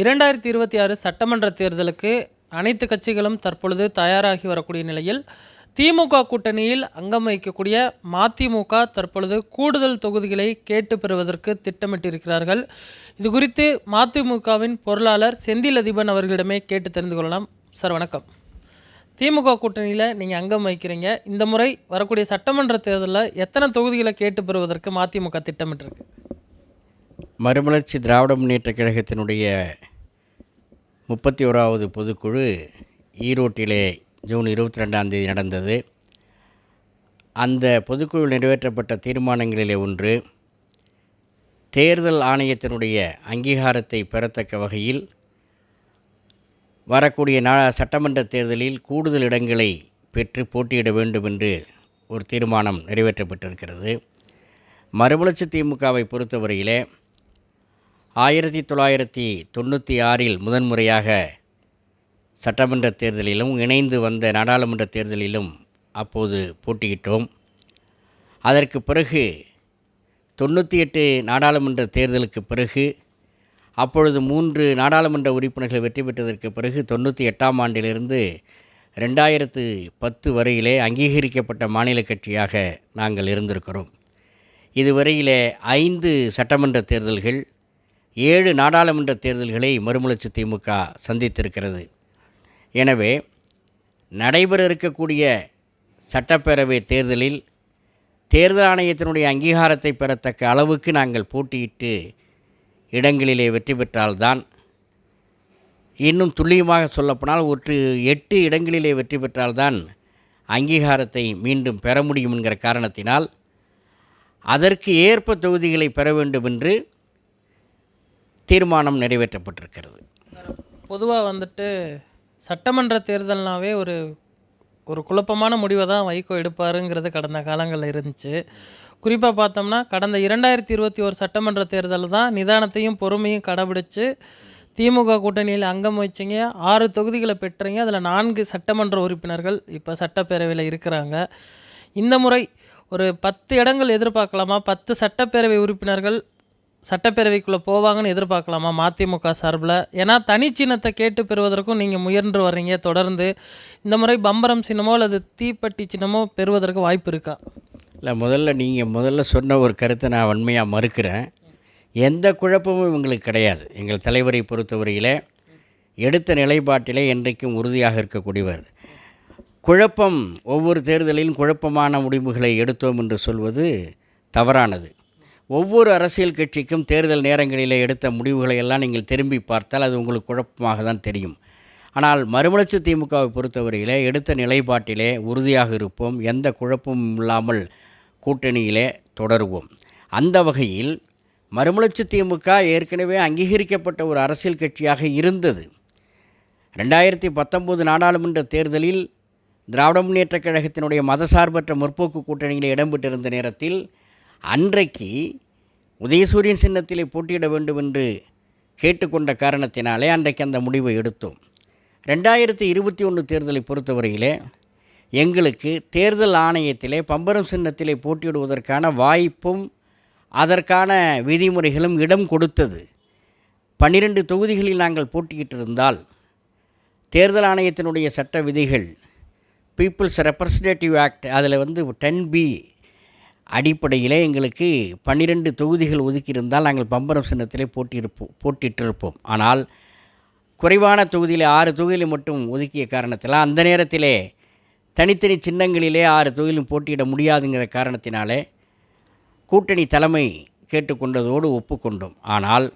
இரண்டாயிரத்தி இருபத்தி ஆறு சட்டமன்ற தேர்தலுக்கு அனைத்து கட்சிகளும் தற்பொழுது தயாராகி வரக்கூடிய நிலையில் திமுக கூட்டணியில் அங்கம் வகிக்கக்கூடிய மதிமுக தற்பொழுது கூடுதல் தொகுதிகளை கேட்டு பெறுவதற்கு திட்டமிட்டிருக்கிறார்கள். இது குறித்து மதிமுகவின் பொருளாளர் செந்தில் அதிபன் அவர்களிடமே கேட்டு தெரிந்து கொள்ளலாம். சார் வணக்கம். திமுக கூட்டணியில் நீங்கள் அங்கம் வகிக்கிறீங்க. இந்த முறை வரக்கூடிய சட்டமன்ற தேர்தலில் எத்தனை தொகுதிகளை கேட்டு பெறுவதற்கு மதிமுக திட்டமிட்டிருக்கு? மறுமலர்ச்சி திராவிட முன்னேற்ற கழகத்தினுடைய முப்பத்தி ஓராவது பொதுக்குழு ஈரோட்டிலே ஜூன் இருபத்தி ரெண்டாம் தேதி நடந்தது. அந்த பொதுக்குழு நிறைவேற்றப்பட்ட தீர்மானங்களிலே ஒன்று தேர்தல் ஆணையத்தினுடைய அங்கீகாரத்தை பெறத்தக்க வகையில் வரக்கூடிய நா சட்டமன்ற தேர்தலில் கூடுதல் இடங்களை பெற்று போட்டியிட வேண்டும் என்று ஒரு தீர்மானம் நிறைவேற்றப்பட்டிருக்கிறது. மறுமலர்ச்சி திமுகவை பொறுத்தவரையிலே ஆயிரத்தி தொள்ளாயிரத்தி தொண்ணூற்றி ஆறில் முதன்முறையாக சட்டமன்ற தேர்தலிலும் இணைந்து வந்த நாடாளுமன்ற தேர்தலிலும் அப்போது போட்டியிட்டோம். அதற்கு பிறகு தொண்ணூற்றி எட்டு நாடாளுமன்ற தேர்தலுக்கு பிறகு அப்பொழுது மூன்று நாடாளுமன்ற உறுப்பினர்கள் வெற்றி பெற்றதற்கு பிறகு தொண்ணூற்றி எட்டாம் ஆண்டிலிருந்து ரெண்டாயிரத்து பத்து வரையிலே அங்கீகரிக்கப்பட்ட மாநில கட்சியாக நாங்கள் இருந்திருக்கிறோம். இதுவரையிலே ஐந்து சட்டமன்ற தேர்தல்கள் ஏழு நாடாளுமன்ற தேர்தல்களை மறுமலர்ச்சி திமுக சந்தித்திருக்கிறது. எனவே நடைபெற இருக்கக்கூடிய சட்டப்பேரவை தேர்தலில் தேர்தல் ஆணையத்தினுடைய அங்கீகாரத்தை பெறத்தக்க அளவுக்கு நாங்கள் போட்டியிட்டு இடங்களிலே வெற்றி பெற்றால்தான் இன்னும் துல்லியமாக சொல்லப்போனால் ஒரு எட்டு இடங்களிலே வெற்றி பெற்றால்தான் அங்கீகாரத்தை மீண்டும் பெற முடியும் என்கிற காரணத்தினால் அதற்கு ஏற்ப தொகுதிகளை பெற வேண்டும் என்று தீர்மானம் நிறைவேற்றப்பட்டிருக்கிறது. பொதுவாக வந்துட்டு சட்டமன்ற தேர்தல்னாவே ஒரு ஒரு குழப்பமான முடிவை தான் வைகோ எடுப்பாருங்கிறது கடந்த காலங்களில் இருந்துச்சு. குறிப்பாக பார்த்தோம்னா கடந்த இரண்டாயிரத்தி இருபத்தி ஒரு சட்டமன்ற தேர்தலில் தான் நிதானத்தையும் பொறுமையும் கடைபிடிச்சு திமுக கூட்டணியில் அங்கம் வச்சிங்க. ஆறு தொகுதிகளை பெற்றீங்க. அதில் நான்கு சட்டமன்ற உறுப்பினர்கள் இப்போ சட்டப்பேரவையில் இருக்கிறாங்க. இந்த முறை ஒரு பத்து இடங்கள் எதிர்பார்க்கலாமா? பத்து சட்டப்பேரவை உறுப்பினர்கள் சட்டப்பேரவைக்குள்ளே போவாங்கன்னு எதிர்பார்க்கலாமா? மதிமுக சார்பில். ஏன்னா தனி சின்னத்தை கேட்டு பெறுவதற்கும் நீங்கள் முயன்று வர்றீங்க தொடர்ந்து. இந்த முறை பம்பரம் சின்னமோ அல்லது தீப்பெட்டி சின்னமோ பெறுவதற்கு வாய்ப்பு இருக்கா? இல்லை முதல்ல நீங்கள் முதல்ல சொன்ன ஒரு கருத்தை நான் வன்மையாக மறுக்கிறேன். எந்த குழப்பமும் இவங்களுக்கு கிடையாது. எங்கள் தலைவரை பொறுத்தவரையில் எடுத்த நிலைப்பாட்டிலே என்றைக்கும் உறுதியாக இருக்கக்கூடியவர். குழப்பம் ஒவ்வொரு தேர்தலிலும் குழப்பமான முடிவுகளை எடுத்தோம் என்று சொல்வது தவறானது. ஒவ்வொரு அரசியல் கட்சிக்கும் தேர்தல் நேரங்களிலே எடுத்த முடிவுகளை எல்லாம் நீங்கள் திரும்பி பார்த்தால் அது உங்களுக்கு குழப்பமாக தான் தெரியும். ஆனால் மறுமலர்ச்சி திமுகவை பொறுத்தவரையிலே எடுத்த நிலைப்பாட்டிலே உறுதியாக இருப்போம். எந்த குழப்பமும் இல்லாமல் கூட்டணியிலே தொடருவோம். அந்த வகையில் மறுமலர்ச்சி திமுக ஏற்கனவே அங்கீகரிக்கப்பட்ட ஒரு அரசியல் கட்சியாக இருந்தது. ரெண்டாயிரத்தி பத்தொம்போது நாடாளுமன்ற தேர்தலில் திராவிட முன்னேற்றக் கழகத்தினுடைய மதசார்பற்ற முற்போக்கு கூட்டணியில் இடம்பெற்றிருந்த நேரத்தில் அன்றைக்கு உதயசூரியன் சின்னத்திலே போட்டியிட வேண்டும் என்று கேட்டுக்கொண்ட காரணத்தினாலே அன்றைக்கு அந்த முடிவை எடுத்தோம். ரெண்டாயிரத்தி இருபத்தி ஒன்று தேர்தலை பொறுத்தவரையிலே எங்களுக்கு தேர்தல் ஆணையத்திலே பம்பரம் சின்னத்திலே போட்டியிடுவதற்கான வாய்ப்பும் அதற்கான விதிமுறைகளும் இடம் கொடுத்தது. பன்னிரெண்டு தொகுதிகளில் நாங்கள் போட்டியிட்டிருந்தால் தேர்தல் ஆணையத்தினுடைய சட்ட விதிகள் பீப்புள்ஸ் ரெப்ரசன்டேட்டிவ் ஆக்ட் அதில் வந்து டென் பி அடிப்படையிலே எங்களுக்கு பன்னிரெண்டு தொகுதிகள் ஒதுக்கியிருந்தால் நாங்கள் பம்பரம் சின்னத்திலே போட்டியிருப்போம் போட்டிட்டிருப்போம். ஆனால் குறைவான தொகுதியில் ஆறு தொகுதியில் மட்டும் ஒதுக்கிய காரணத்தில் அந்த நேரத்திலே தனித்தனி சின்னங்களிலே ஆறு தொகுதியிலும் போட்டியிட முடியாதுங்கிற காரணத்தினாலே கூட்டணி தலைமை கேட்டுக்கொண்டதோடு ஒப்புக்கொண்டோம். ஆனால்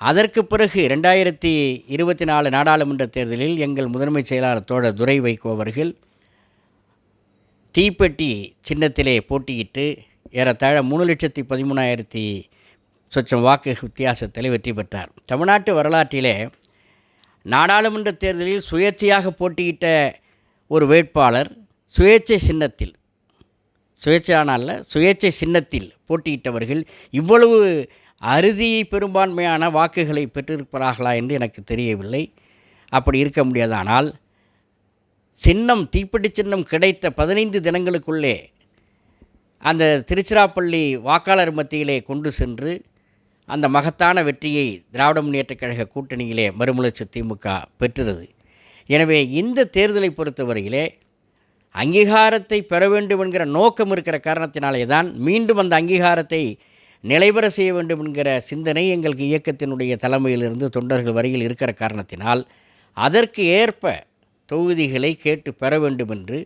அதற்கு பிறகு ரெண்டாயிரத்தி இருபத்தி நாலு நாடாளுமன்ற தேர்தலில் எங்கள் முதன்மை செயலாளர் தோழர் துரை வைகோ அவர்கள் தீப்பெட்டி சின்னத்திலே போட்டியிட்டு ஏறத்தாழ மூணு லட்சத்தி பதிமூணாயிரத்தி சொச்சம் வாக்கு வித்தியாசத்தில் வெற்றி பெற்றார். தமிழ்நாட்டு வரலாற்றிலே நாடாளுமன்ற தேர்தலில் சுயேட்சையாக போட்டியிட்ட ஒரு வேட்பாளர் சுயேட்சை சின்னத்தில் சுயேட்சையானால சுயேட்சை சின்னத்தில் போட்டியிட்டவர்கள் இவ்வளவு அறுதி பெரும்பான்மையான வாக்குகளை பெற்றிருப்பார்களா என்று எனக்கு தெரியவில்லை. அப்படி இருக்க முடியாதானால் சின்னம் தீப்பெட்டி சின்னம் கிடைத்த பதினைந்து தினங்களுக்குள்ளே அந்த திருச்சிராப்பள்ளி வாக்காளர் மத்தியிலே கொண்டு சென்று அந்த மகத்தான வெற்றியை திராவிட முன்னேற்றக் கழக கூட்டணியிலே மறுமலர்ச்சி திமுக பெற்றது. எனவே இந்த தேர்தலை பொறுத்தவரையிலே அங்கீகாரத்தை பெற வேண்டும் என்கிற நோக்கம் இருக்கிற காரணத்தினாலே தான் மீண்டும் அந்த அங்கீகாரத்தை நிலைபெற செய்ய வேண்டும் என்கிற சிந்தனை எங்களுக்கு இயக்கத்தினுடைய தலைமையிலிருந்து தொண்டர்கள் வரையில் இருக்கிற காரணத்தினால் அதற்கு ஏற்ப தொகுதிகளை கேட்டு பெற வேண்டும் என்று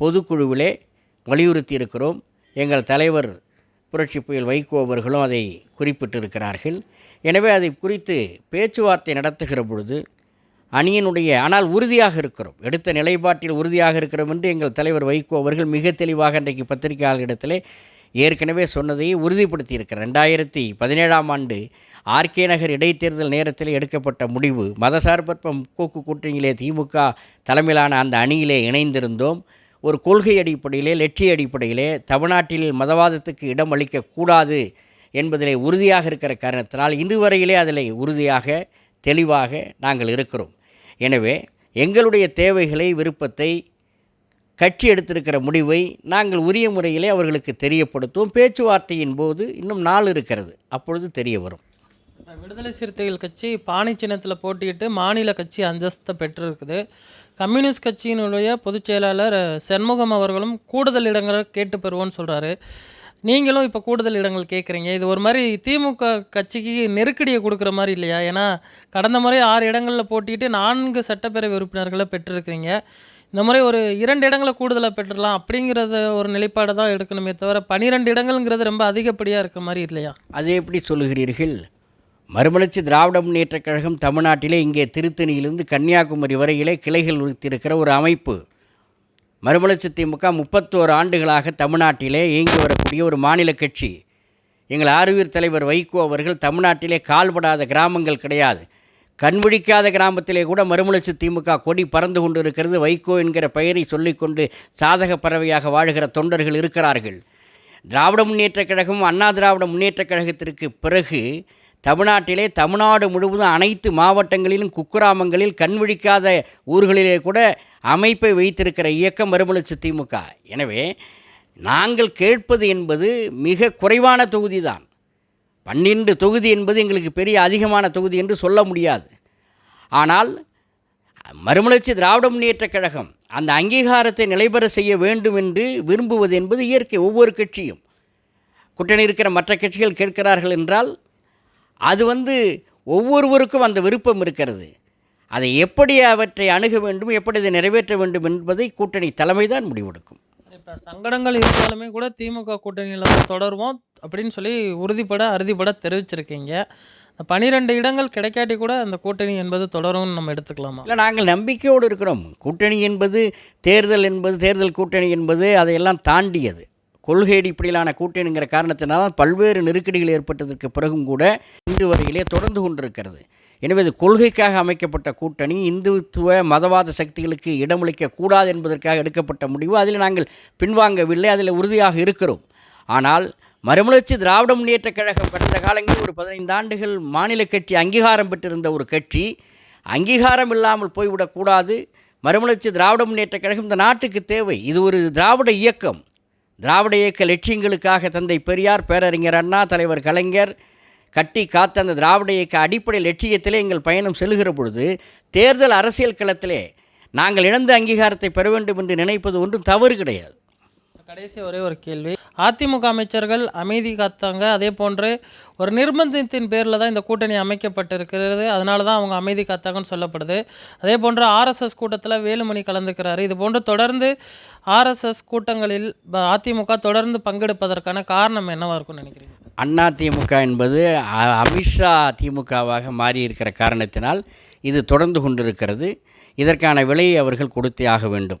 பொதுக்குழுவிலே வலியுறுத்தி இருக்கிறோம் எங்கள் தலைவர் புரட்சி புயல் வைகோ அவர்களும் அதை குறிப்பிட்டிருக்கிறார்கள். எனவே அதை குறித்து பேச்சுவார்த்தை நடத்துகிற பொழுது அணியினுடைய ஆனால் உறுதியாக இருக்கிறோம். எடுத்த நிலைப்பாட்டில் உறுதியாக இருக்கிறோம் என்று எங்கள் தலைவர் வைகோ அவர்கள் மிக தெளிவாக இன்றைக்கு பத்திரிகையாளர்களிடத்திலே ஏற்கனவே சொன்னதையே உறுதிப்படுத்தி இருக்கிறார் ரெண்டாயிரத்தி பதினேழாம் ஆண்டு ஆர்கே நகர் இடைத்தேர்தல் நேரத்தில் எடுக்கப்பட்ட முடிவு மதசார்பற்ற முற்போக்கு கூட்டணியிலே திமுக தலைமையிலான அந்த அணியிலே இணைந்திருந்தோம். ஒரு கொள்கை அடிப்படையிலே லட்சிய அடிப்படையிலே தமிழ்நாட்டில் மதவாதத்துக்கு இடம் அளிக்கக்கூடாது என்பதிலே உறுதியாக இருக்கிற காரணத்தினால் இன்று வரையிலே அதில் உறுதியாக தெளிவாக நாங்கள் இருக்கிறோம். எனவே எங்களுடைய தேவைகளை விருப்பத்தை கட்சி எடுத்திருக்கிற முடிவை நாங்கள் உரிய முறையிலே அவர்களுக்கு தெரியப்படுத்துவோம். பேச்சுவார்த்தையின் போது இன்னும் நாள் இருக்கிறது. அப்பொழுது தெரிய வரும். விடுதலை சிறுத்தைகள் கட்சி பானை சின்னத்தில் போட்டியிட்டு மாநில கட்சி அந்தஸ்தை பெற்றிருக்குது. கம்யூனிஸ்ட் கட்சியினுடைய பொதுச் செயலாளர் செண்முகம் அவர்களும் கூடுதல் இடங்களை கேட்டு பெறுவோன்னு சொல்கிறாரு நீங்களும் இப்போ கூடுதல் இடங்கள் கேட்குறீங்க இது ஒரு மாதிரி திமுக கட்சிக்கு நெருக்கடியை கொடுக்குற மாதிரி இல்லையா? ஏன்னா கடந்த முறை ஆறு இடங்களில் போட்டிட்டு நான்கு சட்டப்பேரவை உறுப்பினர்களை பெற்றிருக்கிறீங்க. இந்த முறை ஒரு இரண்டு இடங்களை கூடுதலாக பெற்றுடலாம் அப்படிங்கிறத ஒரு நிலைப்பாடு தான் எடுக்கணுமே தவிர பனிரெண்டு இடங்கள்ங்கிறது ரொம்ப அதிகப்படியாக இருக்கிற மாதிரி இல்லையா? அதை எப்படி சொல்லுகிறீர்கள்? மறுமலர்ச்சி திராவிட முன்னேற்றக் கழகம் தமிழ்நாட்டிலே இங்கே திருத்தணியிலிருந்து கன்னியாகுமரி வரையிலே கிளைகள் உறுத்தியிருக்கிற ஒரு அமைப்பு. மறுமலர்ச்சி திமுக முப்பத்தோரு ஆண்டுகளாக தமிழ்நாட்டிலே இயங்கி வரக்கூடிய ஒரு மாநில கட்சி. எங்கள் ஆறுவீர் தலைவர் வைகோ அவர்கள் தமிழ்நாட்டிலே கால்படாத கிராமங்கள் கிடையாது. கண்விழிக்காத கிராமத்திலே கூட மறுமலர்ச்சி திமுக கொடி பறந்து கொண்டு இருக்கிறது வைகோ என்கிற பெயரை சொல்லிக்கொண்டு சாதக பறவையாக வாழுகிற தொண்டர்கள் இருக்கிறார்கள். திராவிட முன்னேற்றக் கழகம் அண்ணா திராவிட முன்னேற்றக் கழகத்திற்கு பிறகு தமிழ்நாட்டிலே தமிழ்நாடு முழுவதும் அனைத்து மாவட்டங்களிலும் குக்கிராமங்களில் கண்விழிக்காத ஊர்களிலே கூட அமைப்பை வைத்திருக்கிற இயக்கம் மறுமலர்ச்சி திமுக. எனவே நாங்கள் கேட்பது என்பது மிக குறைவான தொகுதி தான் பன்னெண்டு தொகுதி என்பது எங்களுக்கு பெரிய அதிகமான தொகுதி என்று சொல்ல முடியாது. ஆனால் மறுமலர்ச்சி திராவிட முன்னேற்ற கழகம் அந்த அங்கீகாரத்தை நிலைபெற செய்ய வேண்டும் என்று விரும்புவது என்பது இயற்கை. ஒவ்வொரு கட்சியும் கூட்டணி இருக்கிற மற்ற கட்சிகள் கேட்கிறார்கள் என்றால் அது வந்து ஒவ்வொருவருக்கும் அந்த விருப்பம் இருக்கிறது. அதை எப்படி அவற்றை அணுக வேண்டும் எப்படி அதை நிறைவேற்ற வேண்டும் என்பதை கூட்டணி தலைமை தான் முடிவெடுக்கும். இப்போ சங்கடங்கள் இருந்தாலுமே கூட திமுக கூட்டணியில் தொடருவோம் அப்படின்னு சொல்லி உறுதிப்பட அறுதிப்பட தெரிவிச்சிருக்கீங்க. பனிரெண்டு இடங்கள் கிடைக்காட்டி கூட அந்த கூட்டணி என்பது தொடரும்னு நம்ம எடுத்துக்கலாமா? இல்லை நாங்கள் நம்பிக்கையோடு இருக்கிறோம். கூட்டணி என்பது தேர்தல் என்பது தேர்தல் கூட்டணி என்பது அதையெல்லாம் தாண்டியது. கொள்கை அடிப்படையிலான கூட்டணிங்கிற காரணத்தினால் பல்வேறு நெருக்கடிகள் ஏற்பட்டதற்கு பிறகும் கூட இன்று வரையிலே தொடர்ந்து கொண்டிருக்கிறது. எனவே இது கொள்கைக்காக அமைக்கப்பட்ட கூட்டணி இந்துத்துவ மதவாத சக்திகளுக்கு இடமளிக்க கூடாது என்பதற்காக எடுக்கப்பட்ட முடிவு அதில் நாங்கள் பின்வாங்கவில்லை அதில் உறுதியாக இருக்கிறோம். ஆனால் மறுமலர்ச்சி திராவிட முன்னேற்றக் கழகம் கடந்த காலங்களில் ஒரு பதினைந்து ஆண்டுகள் மாநில கட்சி அங்கீகாரம் பெற்றிருந்த ஒரு கட்சி அங்கீகாரம் இல்லாமல் போய்விடக்கூடாது மறுமலர்ச்சி திராவிட முன்னேற்றக் கழகம் இந்த நாட்டுக்கு தேவை. இது ஒரு திராவிட இயக்கம். திராவிட இயக்க லட்சியங்களுக்காக தந்தை பெரியார் பேரறிஞர் அண்ணா தலைவர் கலைஞர் கட்டி காத்த அந்த திராவிட இயக்க அடிப்படை லட்சியத்திலே எங்கள் பயணம் செல்கிற பொழுது தேர்தல் அரசியல் களத்திலே நாங்கள் இழந்த அங்கீகாரத்தை பெற வேண்டும் என்று நினைப்பது ஒன்றும் தவறு கிடையாது. கடைசி ஒரே ஒரு கேள்வி. அதிமுக அமைச்சர்கள் அமைதி காத்தாங்க. அதே போன்று ஒரு நிர்பந்தத்தின் பேரில் தான் இந்த கூட்டணி அமைக்கப்பட்டிருக்கிறது. அதனால தான் அவங்க அமைதி காத்தாங்கன்னு சொல்லப்படுது. அதே போன்று ஆர்எஸ்எஸ் கூட்டத்தில் வேலுமணி கலந்துக்கிறாரு. இது போன்று தொடர்ந்து ஆர்எஸ்எஸ் கூட்டங்களில் அதிமுக தொடர்ந்து பங்கெடுப்பதற்கான காரணம் என்னவாக இருக்கும்னு நினைக்கிறீங்க? அண்ணா திமுக என்பது அ- அமித்ஷா திமுகவாக மாறி இருக்கிற காரணத்தினால் இது தொடர்ந்து கொண்டிருக்கிறது. இதற்கான விலையை அவர்கள் கொடுத்தே ஆக வேண்டும்.